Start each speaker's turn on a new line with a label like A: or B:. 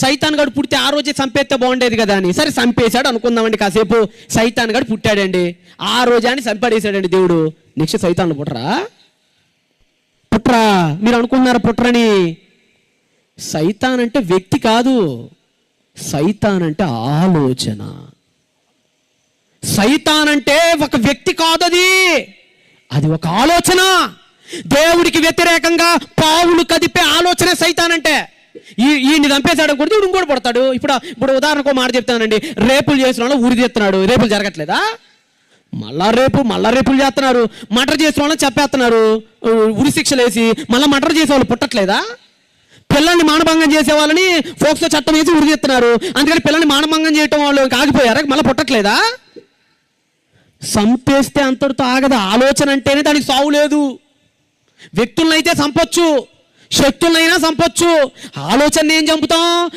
A: సైతాన్ గడు పుడితే ఆ రోజే చంపేస్తే బాగుండేది కదా అని. సరే చంపేశాడు అనుకుందామండి కాసేపు. సైతాన్ గడు పుట్టాడండి. ఆ రోజే అని చంపడేశాడండి దేవుడు. నెక్స్ట్ సైతాన్లు పుట్టరా? పుట్రా మీరు అనుకున్నారా పుట్రని సైతాన్ అంటే వ్యక్తి కాదు. సైతాన్ అంటే ఆలోచన. సైతాన్ అంటే ఒక వ్యక్తి కాదు అది అది ఒక ఆలోచన. దేవుడికి వ్యతిరేకంగా పావులు కదిపే ఆలోచన సైతాన్ అంటే. ఈ ఈయన్ని చంపేశాడు కూడా ఇప్పుడు ఇంకోటి పడతాడు. ఇప్పుడు ఇప్పుడు ఉదాహరణకు ఒక మాట చెప్తానండి రేపులు చేసిన వాళ్ళు ఉరి తీస్తున్నాడు రేపులు జరగట్లేదా? మళ్ళా రేపు మళ్ళా రేపులు చేస్తున్నారు మటర్ చేసిన వాళ్ళని చెప్పేస్తున్నారు ఉరి శిక్షలు వేసి మళ్ళీ మటర్ చేసే వాళ్ళు పుట్టట్లేదా? పిల్లల్ని మానభంగం చేసే వాళ్ళని ఫోక్స్తో చట్టం వేసి ఉరి తీస్తున్నారు అందుకని పిల్లల్ని మానభంగం చేయటం వాళ్ళు ఆగిపోయారా? మళ్ళీ పుట్టట్లేదా? సంపేస్తే అంతటితో ఆగదు. ఆలోచన అంటేనే దానికి సావు లేదు. వ్యక్తులని అయితే సంపొచ్చు శక్తులైనా చంపొచ్చు. ఆలోచన ఏం చంపుతాం?